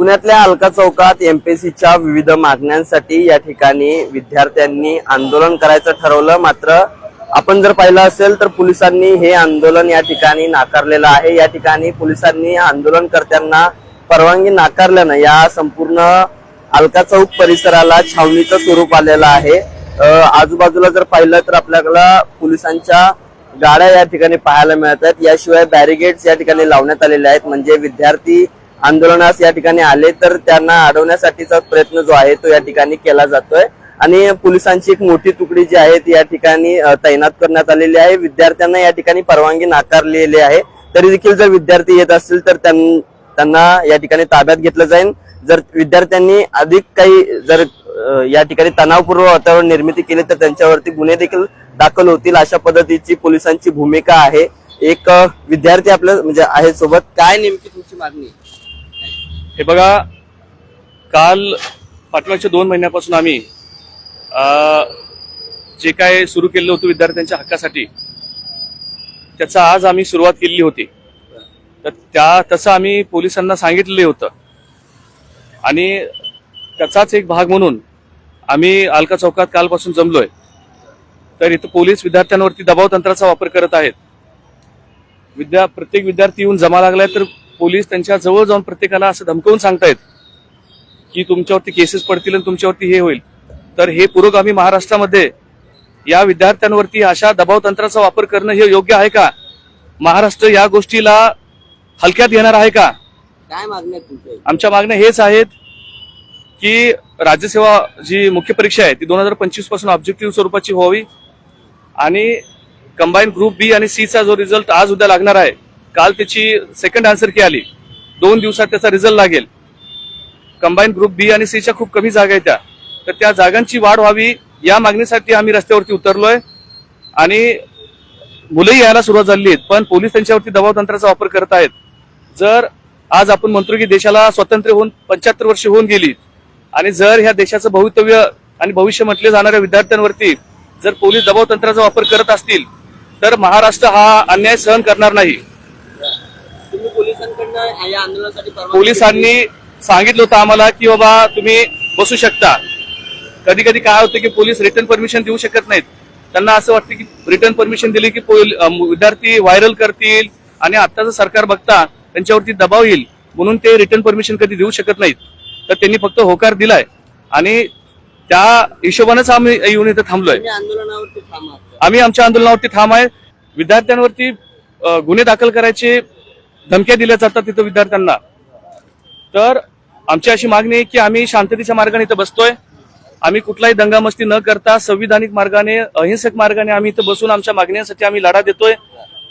पुण्यातल्या अलका चौकात एमपीएससीच्या विविध मागण्यांसाठी या ठिकाणी विद्यार्थ्यांनी आंदोलन करायचं ठरवलं. मात्र आपण जर पाहिलं असेल तर पोलिसांनी हे आंदोलन या ठिकाणी नाकारलेलं आहे. या ठिकाणी पोलिसांनी आंदोलनकर्त्यांना परवानगी नाकारल्यानं या संपूर्ण अलका चौक परिसराला छावणीचं स्वरूप आलेलं आहे. आजूबाजूला जर पाहिलं तर आपल्याला पोलिसांच्या गाड्या या ठिकाणी पाहायला मिळत आहेत. याशिवाय बॅरिगेड्स या ठिकाणी लावण्यात आलेल्या आहेत. म्हणजे विद्यार्थी आंदोलनास या ठिकाणी आले तर त्यांना अडवण्यासाठीचा प्रयत्न जो आहे तो या ठिकाणी केला जातोय. आणि पोलिसांची एक मोठी तुकडी जी आहे ती या ठिकाणी तैनात करण्यात आलेली आहे. विद्यार्थ्यांना या ठिकाणी परवानगी नाकारलेली आहे. तरी देखील जर विद्यार्थी येत असतील तर त्यांना या ठिकाणी ताब्यात घेतलं जाईल. जर विद्यार्थ्यांनी अधिक काही जर या ठिकाणी तणावपूर्व वातावरण निर्मिती केली तर त्यांच्यावरती गुन्हे देखील दाखल होतील अशा पद्धतीची पोलिसांची भूमिका आहे. एक विद्यार्थी आपल्या म्हणजे आहे सोबत. काय नेमकी तुमची मागणी? हे बघा काल पाठीमागच्या दोन महिन्यापासून आम्ही जे काय सुरू केलं होतं विद्यार्थ्यांच्या हक्कासाठी त्याचा आज आम्ही सुरुवात केलेली होती. तर त्या तसं आम्ही पोलिसांना सांगितलेलं होतं. आणि त्याचाच एक भाग म्हणून आम्ही अलका चौकात कालपासून जमलोय. तर इथं पोलीस विद्यार्थ्यांवरती दबाव तंत्राचा वापर करत आहेत. विद्या प्रत्येक विद्यार्थी येऊन जमा लागलाय तर पोलीस त्यांच्या जवळ जाऊन प्रत्येकाला असं धमकवून सांगतायत की तुमच्यावरती केसेस पडतील आणि तुमच्यावरती हे होईल. तर हे पुरोगामी महाराष्ट्रामध्ये या विद्यार्थ्यांवरती अशा दबाव तंत्राचा वापर करणं हे योग्य आहे का? महाराष्ट्र या गोष्टीला हलक्यात घेणार आहे का? काय मागणी आहे तुमची आमच्या मागण्या हेच आहेत की राज्यसेवा जी मुख्य परीक्षा आहे ती दोन हजार पंचवीसपासून ऑब्जेक्टिव्ह स्वरूपाची व्हावी आणि कंबाईन ग्रुप बी आणि सी चा जो रिझल्ट आज उद्या लागणार आहे काल त्याची सेकंड आन्सर की आली. दोन दिवसात त्याचा रिझल्ट लागेल. कंबाईन ग्रुप बी आणि सीच्या खूप कमी जागा आहेत त्या. तर त्या जागांची वाढ व्हावी या मागणीसाठी आम्ही रस्त्यावरती उतरलोय. आणि मुलंही यायला सुरुवात झाली आहेत पण पोलीस त्यांच्यावरती दबाव तंत्राचा वापर करत आहेत. जर आज आपण म्हणतो की देशाला स्वातंत्र्य होऊन पंच्याहत्तर वर्ष होऊन गेली आणि जर ह्या देशाचं भवितव्य आणि भविष्य म्हटले जाणाऱ्या विद्यार्थ्यांवरती जर पोलीस दबाव तंत्राचा वापर करत असतील तर महाराष्ट्र हा अन्याय सहन करणार नाही तुम्ही पोलिसांकडनं या आंदोलनासाठी परवानगी पोलिसांनी सांगितलं होतं आम्हाला की बाबा तुम्ही बसू शकता. कधी कधी काय होतं की पोलीस रिटर्न परमिशन देऊ शकत नाहीत. त्यांना असं वाटतं की रिटर्न परमिशन दिली की विद्यार्थी व्हायरल करतील आणि आत्ताचं सरकार बघता त्यांच्यावरती दबाव येईल म्हणून ते रिटर्न परमिशन कधी देऊ शकत नाहीत. तर त्यांनी फक्त होकार दिलाय. आणि त्या हिशोबानेच आम्ही येऊन इथं थांबलोय. थांबा आम्ही आमच्या आंदोलनावरती ठाम आहे. विद्यार्थ्यांवरती गुन्हे दाखल करायचे धमक्या दिल्या जातात तिथं विद्यार्थ्यांना. तर आमची अशी मागणी आहे की आम्ही शांततेच्या मार्गाने इथं बसतोय. आम्ही कुठलाही दंगामस्ती न करता संविधानिक मार्गाने अहिंसक मार्गाने आम्ही इथं बसून आमच्या मागण्यांसाठी आम्ही लढा देतोय.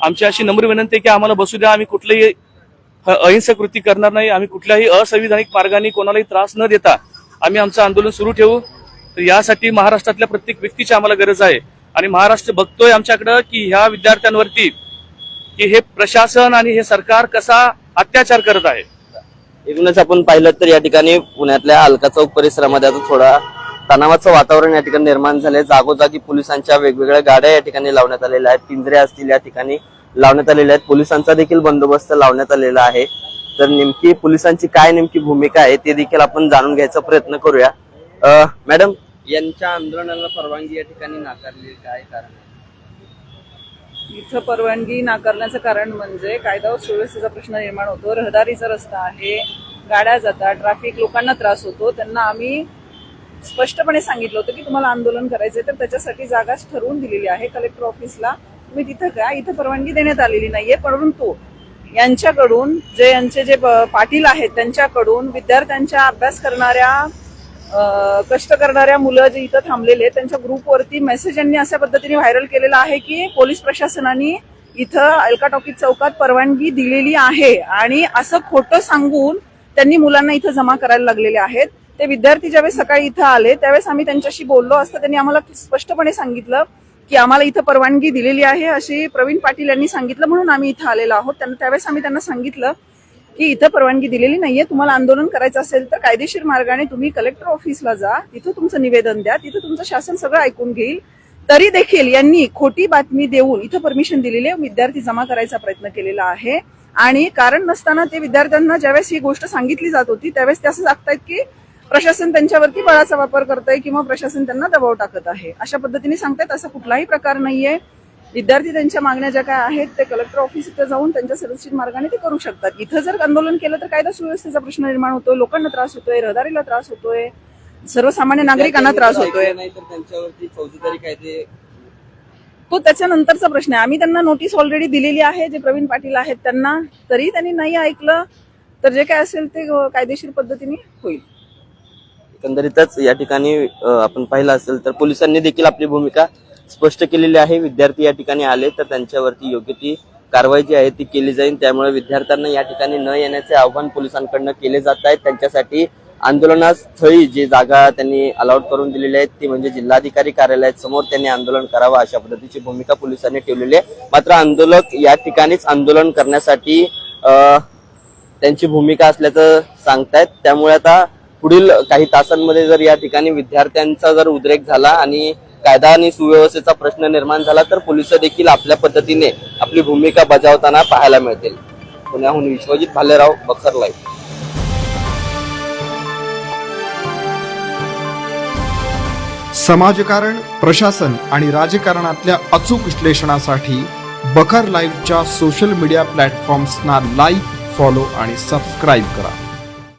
आमची अशी नम्र विनंती आहे की आम्हाला बसू द्या. आम्ही कुठलीही अहिंसक कृती करणार नाही. आम्ही कुठल्याही असंविधानिक मार्गाने कोणालाही त्रास न देता आम्ही आमचं आंदोलन सुरू ठेवू. तर यासाठी महाराष्ट्रातल्या प्रत्येक व्यक्तीची आम्हाला गरज आहे. आणि महाराष्ट्र बघतोय आमच्याकडं की ह्या विद्यार्थ्यांवरती की हे प्रशासन आणि हे सरकार कसा अत्याचार करत आहे? एकूणच आपण पाहिलं तर या ठिकाणी पुण्यातल्या अलका चौक परिसरामध्ये आता थोडा तणावाचं वातावरण या ठिकाणी निर्माण झालंय. जागोजागी पोलिसांच्या वेगवेगळ्या गाड्या या ठिकाणी लावण्यात आलेल्या आहेत. पिंजरे असतील या ठिकाणी लावण्यात आलेले आहेत. पोलिसांचा देखील बंदोबस्त लावण्यात आलेला आहे. तर नेमकी पोलिसांची काय नेमकी भूमिका आहे ते देखील आपण जाणून घ्यायचा प्रयत्न करूया. अं, मॅडम यांच्या आंदोलनाला परवानगी या ठिकाणी नाकारली काय कारण? इथं परवानगी नाकारण्याचं कारण म्हणजे कायदा व सुव्यवस्थेचा प्रश्न निर्माण होतो. रहदारीचा रस्ता आहे. गाड्या जातात. ट्रॅफिक लोकांना त्रास होतो. त्यांना आम्ही स्पष्टपणे सांगितलं होतं की तुम्हाला आंदोलन करायचं तर त्याच्यासाठी जागाच ठरवून दिलेली आहे. कलेक्टर ऑफिसला तुम्ही तिथं काय इथं परवानगी देण्यात आलेली नाहीये. परंतु यांच्याकडून जे यांचे जे प- पाटील आहेत त्यांच्याकडून विद्यार्थ्यांच्या अभ्यास करणाऱ्या कष्ट करणाऱ्या मुलं जे इथं थांबलेले आहेत त्यांच्या ग्रुपवरती मेसेज यांनी अशा पद्धतीने व्हायरल केलेला आहे की पोलीस प्रशासनाने इथं अलका टॉकीज चौकात परवानगी दिलेली आहे आणि असं खोटं सांगून त्यांनी मुलांना इथं जमा करायला लागलेले आहेत. ते विद्यार्थी ज्यावेळेस सकाळी इथं आले त्यावेळेस आम्ही त्यांच्याशी बोललो असता त्यांनी आम्हाला स्पष्टपणे सांगितलं की आम्हाला इथं परवानगी दिलेली आहे अशी प्रवीण पाटील यांनी सांगितलं म्हणून आम्ही इथं आलेलो आहोत. त्यांना त्यावेळेस आम्ही त्यांना सांगितलं की इथं परवानगी दिलेली नाहीये. तुम्हाला आंदोलन करायचं असेल तर कायदेशीर मार्गाने तुम्ही कलेक्टर ऑफिसला जा. तिथं तुमचं निवेदन द्या. तिथं तुमचं शासन सगळं ऐकून घेईल. तरी देखील यांनी खोटी बातमी देऊन इथं परमिशन दिलेली आहे. विद्यार्थी जमा करायचा प्रयत्न केलेला आहे. आणि कारण नसताना ते विद्यार्थ्यांना ज्यावेळेस ही गोष्ट सांगितली जात होती त्यावेळेस ते असं सांगतायत की प्रशासन त्यांच्यावरती बळाचा वापर करतंय किंवा प्रशासन त्यांना दबाव टाकत आहे. अशा पद्धतीने सांगतायत. असा कुठलाही प्रकार नाहीये. विद्यार्थी त्यांच्या मागण्या ज्या काय आहेत ते कलेक्टर ऑफिस इथं जाऊन त्यांच्या सुरक्षित मार्गाने ते करू शकतात. इथं जर आंदोलन केलं तर कायदा सुव्यवस्थेचा प्रश्न निर्माण होतोय लोकांना त्रास होतोय रहदारीला त्रास होतोय सर्वसामान्य नागरिकांना त्रास होतोय. नाही तर त्यांच्यावरती फौजदारी कायदे तो त्याच्यानंतरचा प्रश्न आहे. आम्ही त्यांना नोटीस ऑलरेडी दिलेली आहे जे प्रवीण पाटील आहेत त्यांना. तरी त्यांनी नाही ऐकलं तर जे काय असेल ते कायदेशीर पद्धतीने होईल. एकंदरीतच या ठिकाणी अ, आपण पाहिलं असेल तर पोलिसांनी देखील आपली भूमिका स्पष्ट केलेले आहे. विद्यार्थी या ठिकाणी आले तर त्यांच्यावरती योग्य ती कारवाई जी आहे ती केली जाईल. त्यामुळे विद्यार्थ्यांना या ठिकाणी न येण्याचे आव्हान पोलिसांकडनं केले जात आहेत त्यांच्यासाठी आंदोलनास्थळी जी जागा त्यांनी अलाउट करून दिलेली आहे ती म्हणजे जिल्हाधिकारी कार्यालयासमोर त्यांनी आंदोलन करावं अशा पद्धतीची भूमिका पोलिसांनी ठेवलेली आहे. मात्र आंदोलक या ठिकाणीच आंदोलन करण्यासाठी त्यांची भूमिका असल्याचं सांगतायत. त्यामुळे आता पुढील काही तासांमध्ये जर या ठिकाणी विद्यार्थ्यांचा जर उद्रेक झाला आणि कायदा आणि सुव्यवस्थेचा प्रश्न निर्माण झाला तर पोलीस देखील आपल्या पद्धतीने आपली भूमिका बजावताना पाहायला मिळतील. पुण्याहून विश्वजित भालेराव बक्सर लाईव्ह. समाजकारण प्रशासन आणि राजकारणातल्या अचूक विश्लेषणासाठी बखर लाईव्हच्या सोशल मीडिया प्लॅटफॉर्म्सना लाईक फॉलो आणि सबस्क्राईब करा.